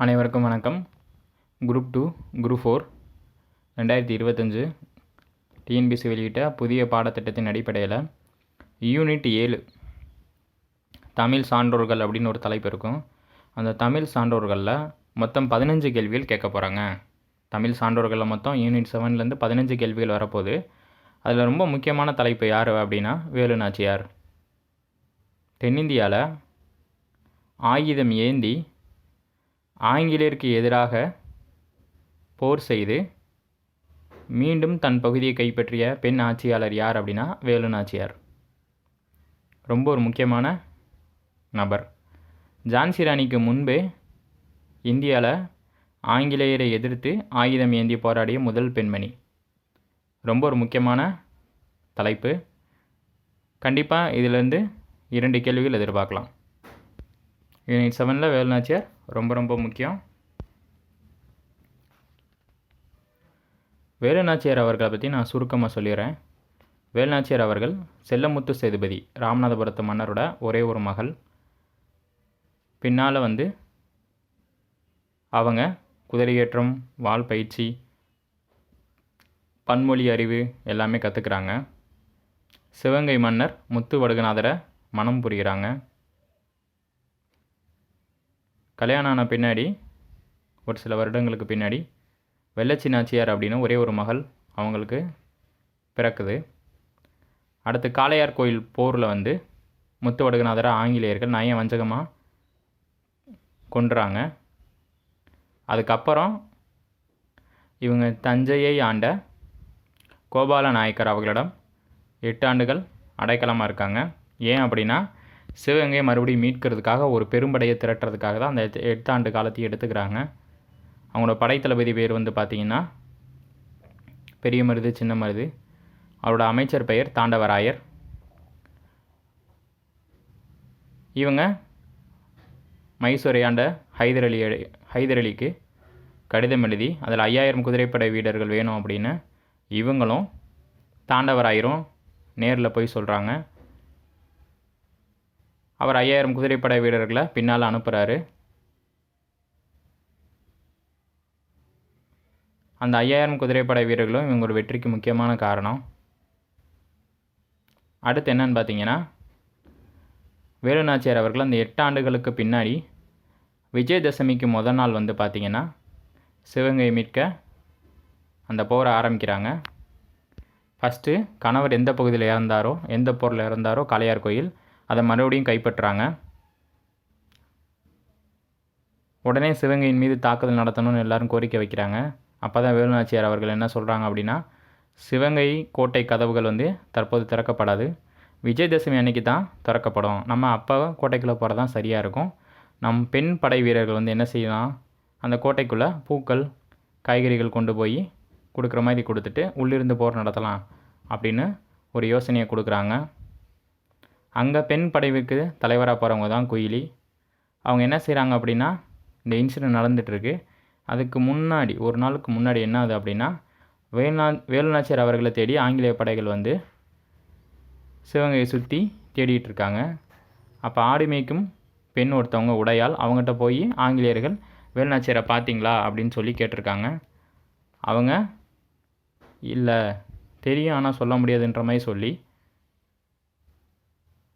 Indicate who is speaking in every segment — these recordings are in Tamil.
Speaker 1: அனைவருக்கும் வணக்கம். குரூப் டூ குரூப் ஃபோர் ரெண்டாயிரத்தி இருபத்தஞ்சு டிஎன்பிசி வெளியிட்ட புதிய பாடத்திட்டத்தின் அடிப்படையில் யூனிட் ஏழு தமிழ் சான்றோர்கள் அப்படின்னு ஒரு தலைப்பு இருக்கும். அந்த தமிழ் சான்றோர்களில் மொத்தம் பதினஞ்சு கேள்விகள் கேட்க போகிறாங்க தமிழ் சான்றோர்களில் மொத்தம் யூனிட் செவன்லேருந்து பதினஞ்சு கேள்விகள் வரப்போகுது. அதில் ரொம்ப முக்கியமான தலைப்பு யார் அப்படின்னா வேலு நாச்சியார். தென்னிந்தியாவில் ஆயுதம் ஏந்தி ஆங்கிலேயருக்கு எதிராக போர் செய்து மீண்டும் தன் பகுதியை கைப்பற்றிய பெண் ஆட்சியாளர் யார் அப்படின்னா வேலு நாச்சியார். ரொம்ப ஒரு முக்கியமான நபர். ஜான்சி ராணிக்கு முன்பே இந்தியாவில் ஆங்கிலேயரை எதிர்த்து ஆயுதம் ஏந்தி போராடிய முதல் பெண்மணி. ரொம்ப ஒரு முக்கியமான தலைப்பு. கண்டிப்பாக இதிலேருந்து இரண்டு கேள்விகள் எதிர்பார்க்கலாம். யூனிட் செவனில் வேலுநாச்சியார் ரொம்ப ரொம்ப முக்கியம். வேலுநாச்சியார் அவர்களை பற்றி நான் சுருக்கமாக சொல்லிடுறேன் வேலுநாச்சியார் அவர்கள் செல்லமுத்து சேதுபதி ராமநாதபுரத்து மன்னரோட ஒரே ஒரு மகள். பின்னால் வந்து அவங்க குதிரையேற்றம் வால் பயிற்சி பன்மொழி அறிவு எல்லாமே கற்றுக்குறாங்க சிவகங்கை மன்னர் முத்து வடுகநாதரை மனம் புரிகிறாங்க கல்யாணம் ஆன பின்னாடி ஒரு சில வருடங்களுக்கு பின்னாடி வெள்ளச்சி நாச்சியார் அப்படின்னு ஒரே ஒரு மகள் அவங்களுக்கு பிறக்குது. அடுத்து காளையார் கோயில் போரில் வந்து முத்து வடுகநாதரை ஆங்கிலேயர்கள் நய வஞ்சகமாக கொன்றாங்க. அதுக்கப்புறம் இவங்க தஞ்சையை ஆண்ட கோபால நாயக்கர் அவர்களிடம் எட்டு ஆண்டுகள் அடைக்கலமாக இருக்காங்க. ஏன் அப்படின்னா சிவகங்கையை மறுபடியும் மீட்கிறதுக்காக ஒரு பெரும்படையை திரட்டுறதுக்காக தான் அந்த எட்டு- ஆண்டு காலத்தையும் எடுத்துக்கிறாங்க. அவங்களோட படைத்தளபதி பேர் வந்து பார்த்திங்கன்னா பெரிய மருது சின்ன மருது. அவரோட அமைச்சர் பெயர் தாண்டவராயர். இவங்க மைசூரை ஆண்ட ஹைதர் அலி ஹைதர் அலிக்கு கடிதம் எழுதி அதில் ஐயாயிரம் குதிரைப்படை வீரர்கள் வேணும் அப்படின்னு இவங்களும் தாண்டவராயிரும் நேரில் போய் சொல்கிறாங்க அவர் ஐயாயிரம் குதிரைப்படை வீரர்களை பின்னால் அனுப்புகிறாரு அந்த ஐயாயிரம் குதிரைப்படை வீரர்களும் இவங்களோட வெற்றிக்கு முக்கியமான காரணம். அடுத்து என்னன்னு பார்த்தீங்கன்னா வேலுநாச்சியார் அவர்கள் அந்த எட்டு ஆண்டுகளுக்கு பின்னாடி விஜயதசமிக்கு முதல் நாள் வந்து பார்த்திங்கன்னா சிவகங்கையை மீட்க அந்த போரை ஆரம்பிக்கிறாங்க. ஃபஸ்ட்டு கணவர் எந்த பகுதியில் இறந்தாரோ எந்த போரில் இறந்தாரோ காளையார் கோயில் அதை மறுபடியும் கைப்பற்றுறாங்க உடனே சிவகங்கையின் மீது தாக்குதல் நடத்தணும்னு எல்லாரும் கோரிக்கை வைக்கிறாங்க. அப்போ தான் வேலுநாச்சியார் அவர்கள் என்ன சொல்கிறாங்க அப்படின்னா சிவகங்கை கோட்டை கதவுகள் வந்து தற்போது திறக்கப்படாது. விஜயதசமி அன்னைக்கு தான் திறக்கப்படும். நம்ம அப்போ கோட்டைக்குள்ளே போகிறது தான் சரியாக இருக்கும். நம் பெண் படை வீரர்கள் வந்து என்ன செய்யலாம்? அந்த கோட்டைக்குள்ளே பூக்கள் காய்கறிகள் கொண்டு போய் கொடுக்குற மாதிரி கொடுத்துட்டு உள்ளிருந்து போர் நடத்தலாம் அப்படின்னு ஒரு யோசனையை கொடுக்குறாங்க. அங்கே பெண் படைவுக்கு தலைவராக போகிறவங்க தான் குயிலி. அவங்க என்ன செய்கிறாங்க அப்படின்னா இந்த இன்சிடென்ட் நடந்துகிட்ருக்கு அதுக்கு முன்னாடி ஒரு நாளுக்கு முன்னாடி என்ன ஆகுது அப்படின்னா வேலுநா வேலுநாச்சியார் அவர்களை தேடி ஆங்கிலேய படைகள் வந்து சிவகங்கையை சுற்றி தேடிகிட்டு இருக்காங்க அப்போ ஆடு மேய்க்கும் பெண் ஒருத்தவங்க உடையால் அவங்ககிட்ட போய் ஆங்கிலேயர்கள் வேலுநாச்சியாரை பார்த்தீங்களா அப்படின்னு சொல்லி கேட்டிருக்காங்க. அவங்க இல்லை தெரியும் ஆனால் சொல்ல முடியாதுன்ற மாதிரி சொல்லி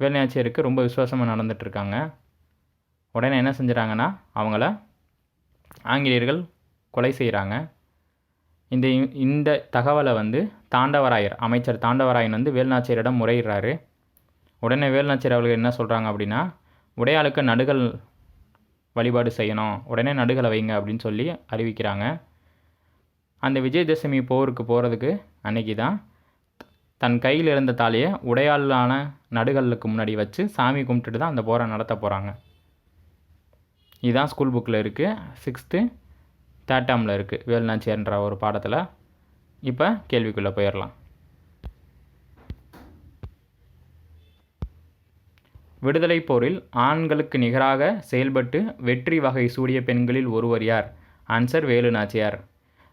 Speaker 1: வேலுநாச்சியாருக்கு ரொம்ப விசுவாசமாக நடந்துட்டுருக்காங்க. உடனே என்ன செஞ்சுறாங்கன்னா அவங்கள ஆங்கிலேயர்கள் கொலை செய்கிறாங்க இந்த இந்த தகவலை வந்து தாண்டவராயர் அமைச்சர் தாண்டவராயன் வந்து வேல்நாச்சியரிடம் முறையிடுறாரு. உடனே வேல்நாச்சியர் அவர்கள் என்ன சொல்கிறாங்க அப்படின்னா உடையாளுக்கு நடுகள் வழிபாடு செய்யணும். உடனே நடுகளை வைங்க அப்படின்னு சொல்லி அறிவிக்கிறாங்க. அந்த விஜயதசமி போருக்கு போகிறதுக்கு அன்னைக்கு தான் தன் கையில் இருந்த தாலியை உடையாளான நடுகளுக்கு முன்னாடி வச்சு சாமி கும்பிட்டுட்டு தான் அந்த போரை நடத்த போகிறாங்க இதுதான் ஸ்கூல் புக்கில் இருக்குது சிக்ஸ்த்து தேர்ட் டேர்மில் இருக்குது வேலுநாச்சியார்ன்ற ஒரு பாடத்தில். இப்போ கேள்விக்குள்ளே போயிடலாம். விடுதலை போரில் ஆண்களுக்கு நிகராக செயல்பட்டு வெற்றி வகை சூடிய பெண்களில் ஒருவர் யார்? ஆன்சர் வேலு நாச்சியார்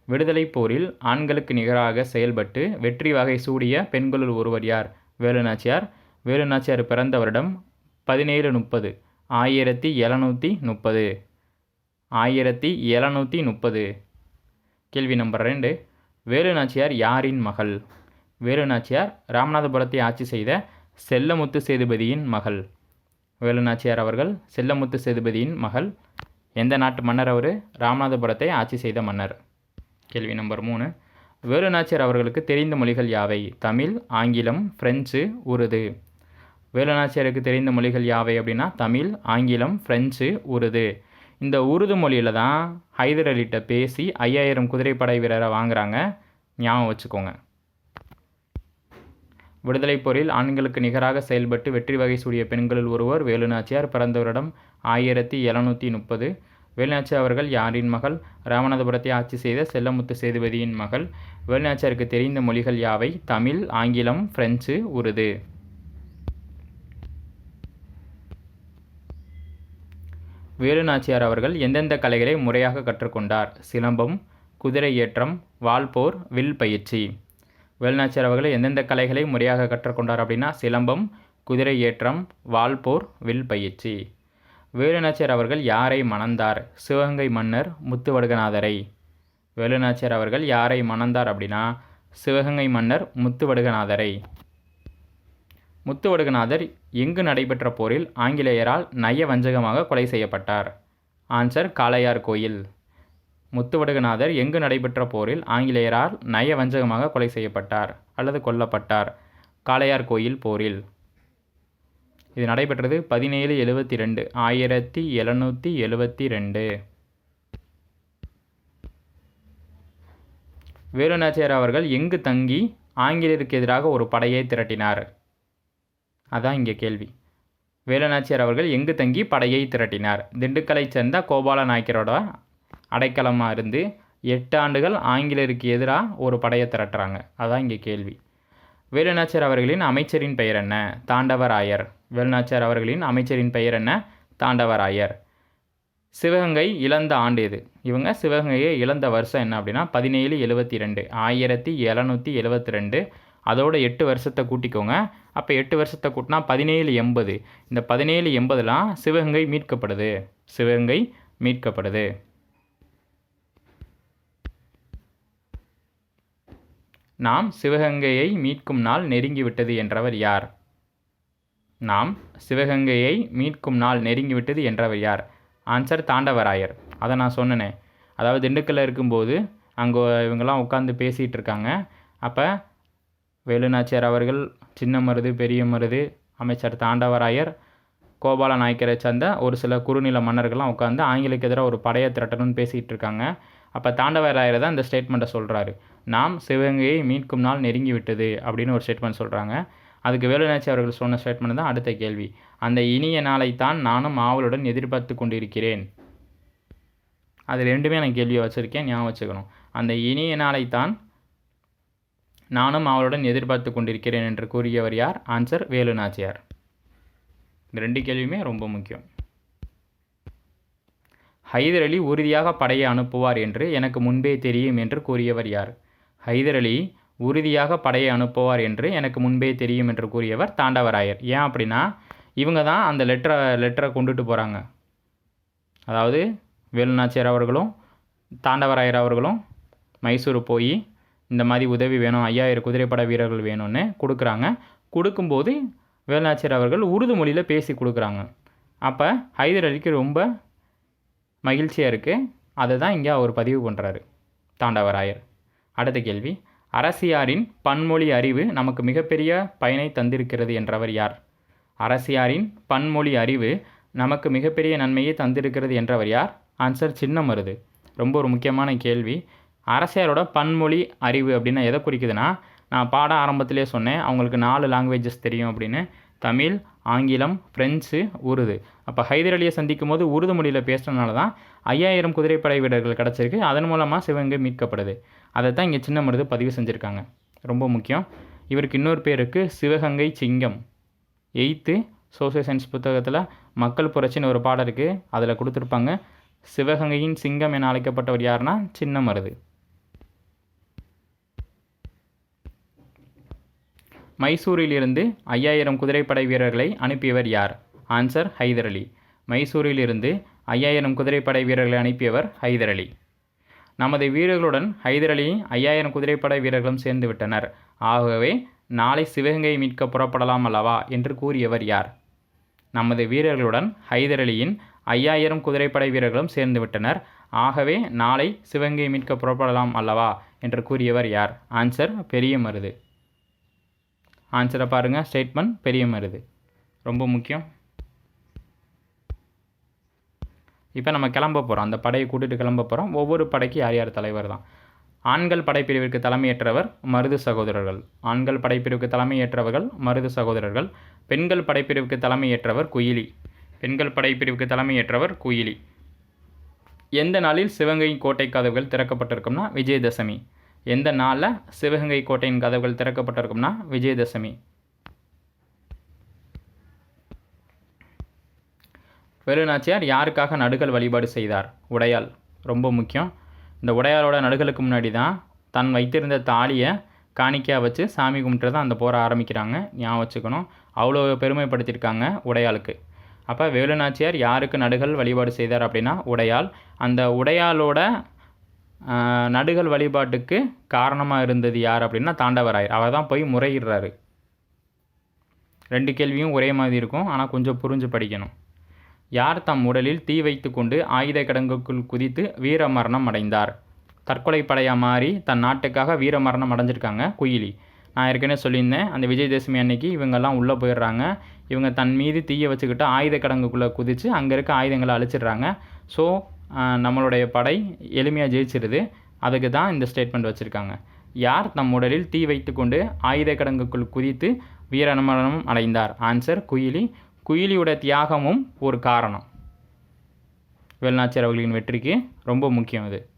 Speaker 1: விடுதலை போரில் ஆண்களுக்கு நிகராக செயல்பட்டு வெற்றி வகை சூடிய பெண்களுள் ஒருவர் யார்? வேலுநாச்சியார். வேலுநாச்சியார் பிறந்த வருடம் பதினேழு முப்பது. ஆயிரத்தி எழுநூற்றி முப்பது. ஆயிரத்தி எழுநூற்றி முப்பது. கேள்வி நம்பர் ரெண்டு. வேலுநாச்சியார் யாரின் மகள்? வேலுநாச்சியார் ராமநாதபுரத்தை ஆட்சி செய்த செல்லமுத்து சேதுபதியின் மகள். வேலுநாச்சியார் அவர்கள் செல்லமுத்து சேதுபதியின் மகள். எந்த நாட்டு மன்னர் அவர்? ராமநாதபுரத்தை ஆட்சி செய்த மன்னர். கேள்வி நம்பர் மூணு. வேலுநாச்சியார் அவர்களுக்கு தெரிந்த மொழிகள் யாவை? தமிழ் ஆங்கிலம் பிரெஞ்சு உருது. வேலுநாச்சியாருக்கு தெரிந்த மொழிகள் யாவை அப்படின்னா தமிழ் ஆங்கிலம் பிரெஞ்சு உருது. இந்த உருது மொழியில் தான் ஹைதர் அலிட்ட பேசி ஐயாயிரம் குதிரைப்படை வீரரை வாங்குறாங்க. ஞாபகம் வச்சுக்கோங்க. விடுதலைப் போரில் ஆண்களுக்கு நிகராக செயல்பட்டு வெற்றி வகை சூடிய பெண்களில் ஒருவர் வேலுநாச்சியார். பிறந்தவரிடம் ஆயிரத்தி எழுநூற்றி முப்பது வேலுநாச்சியார் அவர்கள் யாரின் மகள்? ராமநாதபுரத்தை ஆட்சி செய்த செல்லமுத்து சேதுபதியின் மகள். வேலுநாச்சியாருக்கு தெரிந்த மொழிகள் யாவை? தமிழ் ஆங்கிலம் பிரெஞ்சு உருது. வேலுநாச்சியார் அவர்கள் எந்தெந்த கலைகளை முறையாக கற்றுக்கொண்டார்? சிலம்பம் குதிரை ஏற்றம் வால்போர் வில் பயிற்சி. வேலுநாச்சியார் அவர்கள் எந்தெந்த கலைகளை முறையாக கற்றுக்கொண்டார் அப்படின்னா சிலம்பம் குதிரை ஏற்றம் வால்போர் வில் பயிற்சி. வேலுநாச்சியார் அவர்கள் யாரை மணந்தார்? சிவகங்கை மன்னர் முத்துவடுகநாதரை. வேலுநாச்சியார் அவர்கள் யாரை மணந்தார் அப்படின்னா சிவகங்கை மன்னர் முத்துவடுகநாதரை. முத்துவடுகநாதர் எங்கு நடைபெற்ற போரில் ஆங்கிலேயரால் நயவஞ்சகமாக கொலை செய்யப்பட்டார். ஆன்சர் காளையார் கோயில். முத்துவடுகநாதர் எங்கு நடைபெற்ற போரில் ஆங்கிலேயரால் நயவஞ்சகமாக கொலை செய்யப்பட்டார் அல்லது கொல்லப்பட்டார்? காளையார் கோயில் போரில். இது நடைபெற்றது பதினேழு எழுபத்தி ரெண்டு ஆயிரத்தி எழுநூற்றி எழுபத்தி ரெண்டு வேலுநாச்சியார் அவர்கள் எங்கு தங்கி ஆங்கிலேயருக்கு எதிராக ஒரு படையை திரட்டினார்? அதான் இங்கே கேள்வி. வேலுநாச்சியார் அவர்கள் எங்கு தங்கி படையை திரட்டினார்? திண்டுக்கலைச் சேர்ந்த கோபால நாயக்கரோட அடைக்கலமாக இருந்து எட்டு ஆண்டுகள் ஆங்கிலேயருக்கு எதிராக ஒரு படையை திரட்டுறாங்க. அதான் இங்கே கேள்வி. வேலுநாச்சியார் அவர்களின் அமைச்சரின் பெயர் என்ன? தாண்டவராயர். வேலுநாச்சியார் அவர்களின் அமைச்சரின் பெயர் என்ன? தாண்டவராயர். சிவகங்கை இழந்த ஆண்டு இது இவங்க சிவகங்கையை இழந்த வருஷம் என்ன அப்படின்னா பதினேழு எழுபத்தி ரெண்டு ஆயிரத்தி எழுநூற்றி எழுபத்தி ரெண்டு அதோட எட்டு வருஷத்தை கூட்டிக்கோங்க. அப்போ எட்டு வருஷத்தை கூட்டினா பதினேழு எண்பது. இந்த பதினேழு எண்பதுலாம் சிவகங்கை மீட்கப்படுது. சிவகங்கை மீட்கப்படுது. நாம் சிவகங்கையை மீட்கும் நாள் நெருங்கிவிட்டது என்றவர் யார்? நாம் சிவகங்கையை மீட்கும் நாள் நெருங்கிவிட்டது என்றவர் யார்? ஆன்சர் தாண்டவராயர். அதை நான் சொன்னேனே. அதாவது திண்டுக்கல்ல இருக்கும்போது அங்கே இவங்கெல்லாம் உட்காந்து பேசிகிட்டு இருக்காங்க. அப்போ வேலுநாச்சியார் அவர்கள் சின்ன மருது பெரிய மருது அமைச்சர் தாண்டவராயர் கோபால நாயக்கரை சேர்ந்த ஒரு சில குறுநில மன்னர்கள்லாம் உட்காந்து ஆங்கிலக்கு எதிராக ஒரு படையை திரட்டணும்னு பேசிகிட்டு இருக்காங்க. அப்போ தாண்டவராயர் தான் இந்த ஸ்டேட்மெண்ட்டை சொல்கிறாரு நாம் சிவகங்கையை மீட்கும் நாள் நெருங்கி விட்டது அப்படின்னு ஒரு ஸ்டேட்மெண்ட் சொல்கிறாங்க அதுக்கு வேலுநாச்சி அவர்கள் சொன்ன ஸ்டேட்மெண்ட் தான் அடுத்த கேள்வி. அந்த இனிய நாளைத்தான் நானும் ஆவலுடன் எதிர்பார்த்து கொண்டிருக்கிறேன். அது ரெண்டுமே நான் கேள்வியை வச்சுருக்கேன் ஞாபகம் வச்சுக்கணும். அந்த இனிய நாளைத்தான் நானும் அவளுடன் எதிர்பார்த்து கொண்டிருக்கிறேன் என்று கூறியவர் யார்? ஆன்சர் வேலு நாச்சியார் இந்த ரெண்டு கேள்வியுமே ரொம்ப முக்கியம். ஹைதர் அலி உறுதியாக படையை அனுப்புவார் என்று எனக்கு முன்பே தெரியும் என்று கூறியவர் யார்? ஹைதர் அலி உறுதியாக படையை அனுப்புவார் என்று எனக்கு முன்பே தெரியும் என்று கூறியவர் தாண்டவராயர். ஏன் அப்படின்னா இவங்க தான் அந்த லெட்டரை லெட்டரை கொண்டுட்டு போகிறாங்க அதாவது வேலுநாச்சியார் அவர்களும் தாண்டவராயர் அவர்களும் மைசூர் போய் இந்த மாதிரி உதவி வேணும் ஐயாயிரம் குதிரைப்பட வீரர்கள் வேணும்னு கொடுக்குறாங்க. கொடுக்கும்போது வேலுநாச்சியார் அவர்கள் உருது மொழியில் பேசி கொடுக்குறாங்க. அப்போ ஹைதர் அலிக்கு ரொம்ப மகிழ்ச்சியாக இருக்குது அதை தான் இங்கே அவர் பதிவு பண்ணுறாரு தாண்டவராயர். அடுத்த கேள்வி. அரசியாரின் பன்மொழி அறிவு நமக்கு மிகப்பெரிய பயனை தந்திருக்கிறது என்றவர் யார்? அரசியாரின் பன்மொழி அறிவு நமக்கு மிகப்பெரிய நன்மையை தந்திருக்கிறது என்றவர் யார்? ஆன்சர் சின்ன மருது. ரொம்ப ஒரு முக்கியமான கேள்வி. அரசியாரோட பன்மொழி அறிவு அப்படின்னா எதை குறிக்குதுன்னா நான் பாட ஆரம்பத்திலே சொன்னேன் அவங்களுக்கு நாலு லாங்குவேஜஸ் தெரியும் அப்படின்னு. தமிழ் ஆங்கிலம் ஃப்ரெஞ்சு உருது. அப்போ ஹைதர் அலியை சந்திக்கும் போது உருது மொழியில் பேசுகிறதுனால தான் ஐயாயிரம் குதிரைப்படை வீரர்கள் கிடச்சிருக்கு. அதன் மூலமாக சிவகங்கை மீட்கப்படுது. அதை தான் இங்கே சின்ன மருது பதிவு செஞ்சுருக்காங்க. ரொம்ப முக்கியம். இவருக்கு இன்னொரு பேருக்கு சிவகங்கை சிங்கம். எயித்து சோசியல் சயின்ஸ் புத்தகத்தில் மக்கள் புரட்சின்னு ஒரு பாடம் இருக்குது அதில் கொடுத்துருப்பாங்க. சிவகங்கையின் சிங்கம் என அழைக்கப்பட்டவர் யாருன்னா சின்ன மருது மைசூரிலிருந்து ஐயாயிரம் குதிரைப்படை வீரர்களை அனுப்பியவர் யார்? ஆன்சர் ஹைதர் அலி. மைசூரிலிருந்து ஐயாயிரம் குதிரைப்படை வீரர்களை அனுப்பியவர் ஹைதர் அலி. நமது வீரர்களுடன் ஹைதர் அலி ஐயாயிரம் குதிரைப்படை வீரர்களும் சேர்ந்து விட்டனர். ஆகவே நாளை சிவகங்கை மீட்க புறப்படலாம் அல்லவா என்று கூறியவர் யார்? நமது வீரர்களுடன் ஹைதர் அலியின் ஐயாயிரம் குதிரைப்படை வீரர்களும் சேர்ந்து விட்டனர். ஆகவே நாளை சிவகங்கை மீட்க புறப்படலாம் அல்லவா என்று கூறியவர் யார்? ஆன்சர் பெரிய மருது. ஆன்சரை பாருங்கள் ஸ்டேட்மெண்ட் பெரிய மருது. ரொம்ப முக்கியம். இப்போ நம்ம கிளம்ப போகிறோம் அந்த படையை கூட்டிகிட்டு கிளம்ப போகிறோம் ஒவ்வொரு படைக்கு யார் யார் தலைவர் தான்? ஆண்கள் படைப்பிரிவிற்கு தலைமையேற்றவர் மருது சகோதரர்கள். ஆண்கள் படைப்பிரிவுக்கு தலைமையேற்றவர்கள் மருது சகோதரர்கள். பெண்கள் படைப்பிரிவுக்கு தலைமையேற்றவர் குயிலி. பெண்கள் படைப்பிரிவுக்கு தலைமையேற்றவர் குயிலி. எந்த நாளில் சிவகங்கை கோட்டை கதவுகள் திறக்கப்பட்டிருக்கும்னா விஜயதசமி. எந்த நாளில் சிவகங்கை கோட்டையின் கதவுகள் திறக்கப்பட்டிருக்கும்னா விஜயதசமி. வேலுநாச்சியார் யாருக்காக நடுகள் வழிபாடு செய்தார்? உடையாள். ரொம்ப முக்கியம். இந்த உடையாளோட நடுகளுக்கு முன்னாடி தான் தன் வைத்திருந்த தாலியை காணிக்கையாக வச்சு சாமி கும்பிட்டு தான் அந்த போரை ஆரம்பிக்கிறாங்க. ஞாபகம் வச்சுக்கணும். அவ்வளோ பெருமைப்படுத்தியிருக்காங்க உடையாளுக்கு. அப்போ வேலுநாச்சியார் யாருக்கு நடுகள் வழிபாடு செய்தார் அப்படின்னா உடையாள். அந்த உடையாளோட நடுகள் வழிபாட்டுக்கு காரணமாக இருந்தது யார் அப்படின்னா தாண்டவராயர். அவர் தான் போய் முறையிடுறாரு. ரெண்டு கேள்வியும் ஒரே மாதிரி இருக்கும். ஆனால் கொஞ்சம் புரிஞ்சு படிக்கணும். யார் தம் உடலில் தீ வைத்துக்கொண்டு ஆயுத கிடங்குக்குள் குதித்து வீரமரணம் அடைந்தார்? தற்கொலை படையாக மாறி தன் நாட்டுக்காக வீரமரணம் அடைஞ்சிருக்காங்க குயிலி. நான் ஏற்கனவே சொல்லியிருந்தேன் அந்த விஜயதசமி அன்னைக்கு இவங்கெல்லாம் உள்ளே போயிடுறாங்க. இவங்க தன் மீது தீயை வச்சுக்கிட்டு ஆயுத கிடங்குக்குள்ளே குதித்து அங்கே இருக்க ஆயுதங்களை அழிச்சிடுறாங்க. ஸோ நம்மளுடைய படை எளிமையாக ஜெயிச்சிருது. அதுக்கு தான் இந்த ஸ்டேட்மெண்ட் வச்சுருக்காங்க. யார் தம் உடலில் தீ வைத்துக்கொண்டு ஆயுத கிடங்குக்குள் குதித்து வீரமரணம் அடைந்தார்? ஆன்சர் குயிலி. குயிலியோட தியாகமும் ஒரு காரணம். வேலுநாச்சியார் அவர்களின் வெற்றிக்கு ரொம்ப முக்கியம் இது.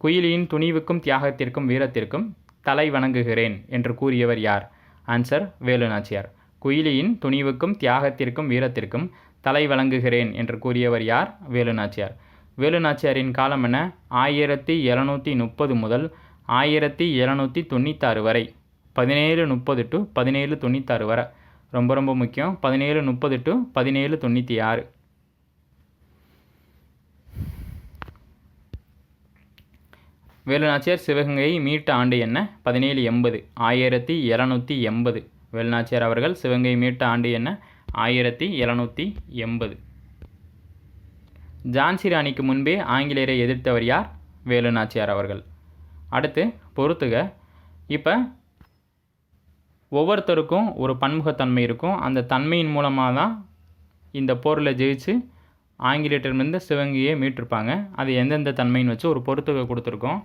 Speaker 1: குயிலியின் துணிவுக்கும் தியாகத்திற்கும் வீரத்திற்கும் தலை வணங்குகிறேன் என்று கூறியவர் யார்? ஆன்சர் வேலுநாச்சியார். குயிலியின் துணிவுக்கும் தியாகத்திற்கும் வீரத்திற்கும் தலை வணங்குகிறேன் என்று கூறியவர் யார்? வேலுநாச்சியார். வேலுநாச்சியாரின் காலம் என ஆயிரத்தி எழுநூற்றி முப்பது முதல் ஆயிரத்தி எழுநூற்றி தொண்ணூத்தாறு வரை. பதினேழு முப்பது டு பதினேழு தொண்ணூத்தாறு வரை. ரொம்ப ரொம்ப முக்கியம். பதினேழு முப்பது டு பதினேழு தொண்ணூற்றி ஆறு. வேலுநாச்சியார் சிவகங்கையை மீட்ட ஆண்டு என்ன? பதினேழு எண்பது. ஆயிரத்தி எழுநூற்றி எண்பது. வேலுநாச்சியார் அவர்கள் சிவகங்கை மீட்ட ஆண்டு என்ன? ஆயிரத்தி எழுநூற்றி எண்பது. ஜான்சி ராணிக்கு முன்பே ஆங்கிலேயரை எதிர்த்தவர் யார்? வேலுநாச்சியார் அவர்கள். அடுத்து பொறுத்துக. இப்போ ஒவ்வொருத்தருக்கும் ஒரு பன்முகத்தன்மை இருக்கும். அந்த தன்மையின் மூலமாக தான் இந்த போரில் ஜெயிச்சு ஆங்கிலேயர்லேருந்து சிவகங்கையை மீட்டிருப்பாங்க. அது எந்தெந்த தன்மைன்னு வச்சு ஒரு பொறுத்துகை கொடுத்துருக்கோம்.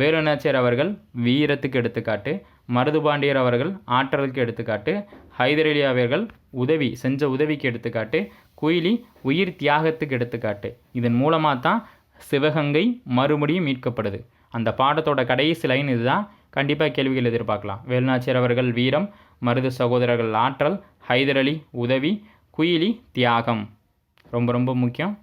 Speaker 1: வேலுநாச்சியார் அவர்கள் வீரத்துக்கு எடுத்துக்காட்டு மருதுபாண்டியர் அவர்கள் ஆற்றலுக்கு எடுத்துக்காட்டு ஹைதரலி அவர்கள் உதவி செஞ்ச உதவிக்கு எடுத்துக்காட்டு குயிலி உயிர் தியாகத்துக்கு எடுத்துக்காட்டு. இதன் மூலமாக தான் சிவகங்கை மறுபடியும் மீட்கப்படுது. அந்த பாடத்தோட கடைசி லைன் இதுதான். கண்டிப்பாக கேள்விகள் எதிர்பார்க்கலாம். வேலுநாச்சியர் அவர்கள் வீரம் மருது சகோதரர்கள் ஆற்றல் ஹைதர் அலி உதவி குயிலி தியாகம். ரொம்ப ரொம்ப முக்கியம்.